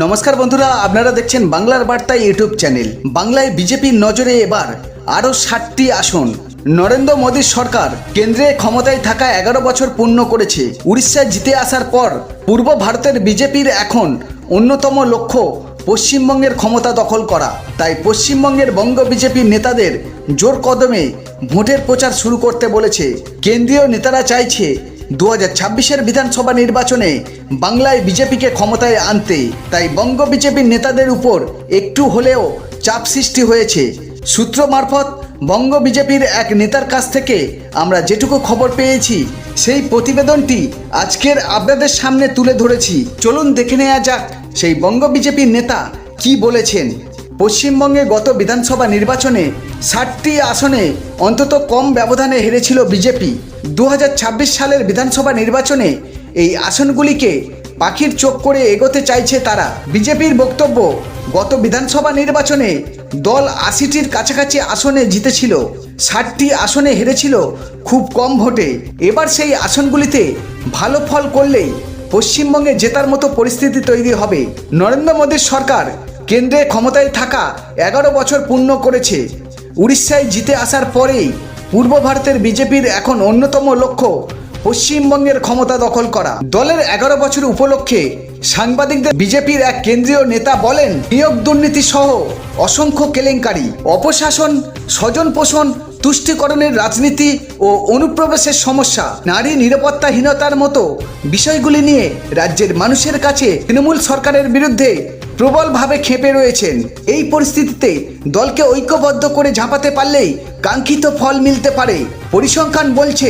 নমস্কার বন্ধুরা, আপনারা দেখছেন বাংলার বার্তা ইউটিউব চ্যানেল। বাংলায় বিজেপির নজরে এবার আরও ষাটটি আসন। নরেন্দ্র মোদীর সরকার কেন্দ্রে ক্ষমতায় থাকা এগারো বছর পূর্ণ করেছে। উড়িষ্যায় জিতে আসার পর পূর্ব ভারতের বিজেপির এখন অন্যতম লক্ষ্য পশ্চিমবঙ্গের ক্ষমতা দখল করা। তাই পশ্চিমবঙ্গের বঙ্গ বিজেপির নেতাদের জোর কদমে ভোটের প্রচার শুরু করতে বলেছে। কেন্দ্রীয় নেতারা চাইছে দু হাজার বিধানসভা নির্বাচনে বাংলায় বিজেপিকে ক্ষমতায় আনতে, তাই বঙ্গ বিজেপির নেতাদের উপর একটু হলেও চাপ সৃষ্টি হয়েছে। সূত্র মারফত বঙ্গ বিজেপির এক নেতার কাছ থেকে আমরা যেটুকু খবর পেয়েছি, সেই প্রতিবেদনটি আজকের আপনাদের সামনে তুলে ধরেছি। চলুন দেখে নেওয়া যাক সেই বঙ্গ বিজেপির নেতা কি বলেছেন। পশ্চিমবঙ্গে গত বিধানসভা নির্বাচনে ষাটটি আসনে অন্তত কম ব্যবধানে হেরেছিল বিজেপি। দু হাজার ছাব্বিশ সালের বিধানসভা নির্বাচনে এই আসনগুলিকে পাখির চোখ করে এগোতে চাইছে তারা। বিজেপির বক্তব্য, গত বিধানসভা নির্বাচনে দল আশিটির কাছাকাছি আসনে জিতেছিল। ষাটটি আসনে হেরেছিল খুব কম ভোটে। এবার সেই আসনগুলিতে ভালো ফল করলেই পশ্চিমবঙ্গে জেতার মতো পরিস্থিতি তৈরি হবে। নরেন্দ্র মোদীর সরকার কেন্দ্রে ক্ষমতায় থাকা এগারো বছর পূর্ণ করেছে। উড়িষ্যায় জিতে আসার পরেই পূর্ব ভারতের বিজেপির এখন অন্যতম লক্ষ্য পশ্চিমবঙ্গের ক্ষমতা দখল করা। দলের এগারো বছর উপলক্ষে সাংবাদিকদের বিজেপির এক কেন্দ্রীয় নেতা বলেন, নিয়োগ দুর্নীতি সহ অসংখ্য কেলেঙ্কারি, অপশাসন স্বজন পোষণ তুষ্টিকরণের রাজনীতি ও অনুপ্রবেশের সমস্যা, নারী নিরাপত্তাহীনতার মতো বিষয়গুলি নিয়ে রাজ্যের মানুষের কাছে তৃণমূল সরকারের বিরুদ্ধে প্রবলভাবে খেপে রয়েছেন। এই পরিস্থিতিতে দলকে ঐক্যবদ্ধ করে ঝাঁপাতে পারলেই কাঙ্ক্ষিত ফল মিলতে পারে। পরিসংখ্যান বলছে,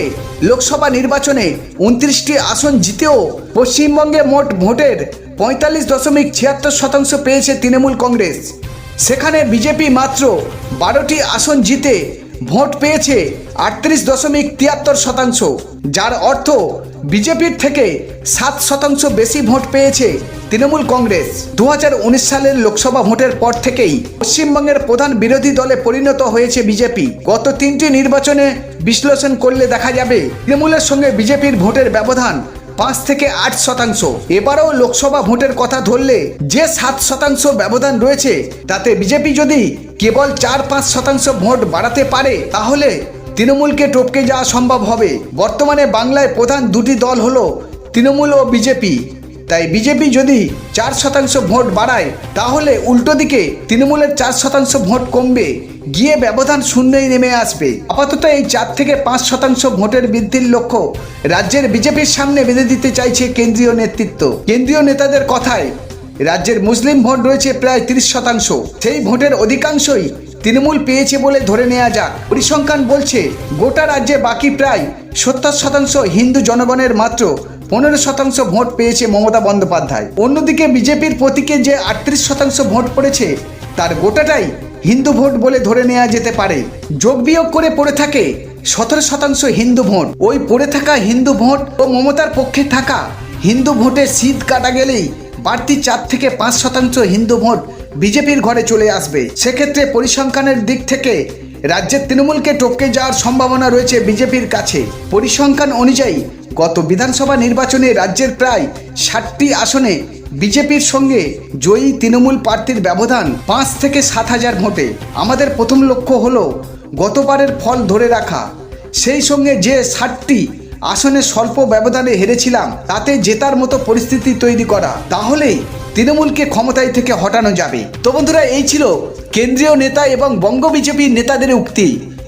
লোকসভা নির্বাচনে উনত্রিশটি আসন জিতেও পশ্চিমবঙ্গে মোট ভোটের পঁয়তাল্লিশ দশমিক ছিয়াত্তর শতাংশ পেয়েছে তৃণমূল কংগ্রেস। সেখানে বিজেপি মাত্র বারোটি আসন জিতে ভোট পেয়েছে আটত্রিশ দশমিক তিয়াত্তর শতাংশ, যার অর্থ বিজেপির থেকে সাত শতাংশ বেশি ভোট পেয়েছে তৃণমূল কংগ্রেস। দু হাজার উনিশ সালের লোকসভা ভোটের পর থেকেই পশ্চিমবঙ্গের প্রধান বিরোধী দলে পরিণত হয়েছে বিজেপি। গত তিনটি নির্বাচনে বিশ্লেষণ করলে দেখা যাবে, তৃণমূলের সঙ্গে বিজেপির ভোটের ব্যবধান পাঁচ থেকে আট শতাংশ। এবারও লোকসভা ভোটের কথা ধরলে যে সাত শতাংশ ব্যবধান রয়েছে, তাতে বিজেপি যদি কেবল চার পাঁচ শতাংশ ভোট বাড়াতে পারে, তাহলে তৃণমূলকে টপকে যাওয়া সম্ভব হবে। বর্তমানে বাংলায় প্রধান দুটি দল হল তৃণমূল ও বিজেপি। তাই বিজেপি যদি চার শতাংশ ভোট বাড়ায়, তাহলে উল্টো দিকে তৃণমূলের চার শতাংশ ভোট কমবে। গিয়ে ব্যবধান শূন্যই নেমে আসবে। আপাতত এই চার থেকে পাঁচ শতাংশ ভোটের বৃদ্ধির লক্ষ্য রাজ্যের বিজেপির সামনে বেঁধে দিতে চাইছে কেন্দ্রীয় নেতৃত্ব। কেন্দ্রীয় নেতাদের কথায়, রাজ্যের মুসলিম ভোট রয়েছে প্রায় তিরিশ শতাংশ। সেই ভোটের অধিকাংশই তৃণমূল পেয়েছে বলে ধরে নেওয়া যাক। পরিসংখ্যান বলছে, গোটা রাজ্যে বাকি প্রায় সত্তর শতাংশ হিন্দু জনগণের মাত্র পনেরো শতাংশ ভোট পেয়েছে মমতা বন্দ্যোপাধ্যায়। অন্যদিকে বিজেপির প্রতীকে যে আটত্রিশ শতাংশ ভোট পড়েছে, তার গোটাটাই হিন্দু ভোট বলে ধরে নেওয়া যেতে পারে। যোগ বিয়োগ করে পড়ে থাকে সতেরো শতাংশ হিন্দু ভোট। ওই পড়ে থাকা হিন্দু ভোট ও মমতার পক্ষে থাকা হিন্দু ভোটের শীত কাটা গেলেই বাড়তি চার থেকে পাঁচ শতাংশ হিন্দু ভোট বিজেপির ঘরে চলে আসবে। সেক্ষেত্রে পরিসংখ্যানের দিক থেকে রাজ্যের তৃণমূলকে টপকে যাওয়ার সম্ভাবনা রয়েছে বিজেপির কাছে। পরিসংখ্যান অনুযায়ী গত বিধানসভা নির্বাচনে রাজ্যের প্রায় ষাটটি আসনে বিজেপির সঙ্গে জয়ী তৃণমূল প্রার্থীর ব্যবধান পাঁচ থেকে সাত হাজার ভোটে। আমাদের প্রথম লক্ষ্য হল গতবারের ফল ধরে রাখা। সেই সঙ্গে যে ষাটটি আসনে স্বল্প ব্যবধানে হেরেছিলাম, তাতে জেতার মতো পরিস্থিতি তৈরি করা। তাহলেই তৃণমূলকে ক্ষমতায় থেকে হটানো যাবে। তো বন্ধুরা, এই ছিল কেন্দ্রীয় নেতা এবং বঙ্গ বিজেপির নেতাদের উক্তি।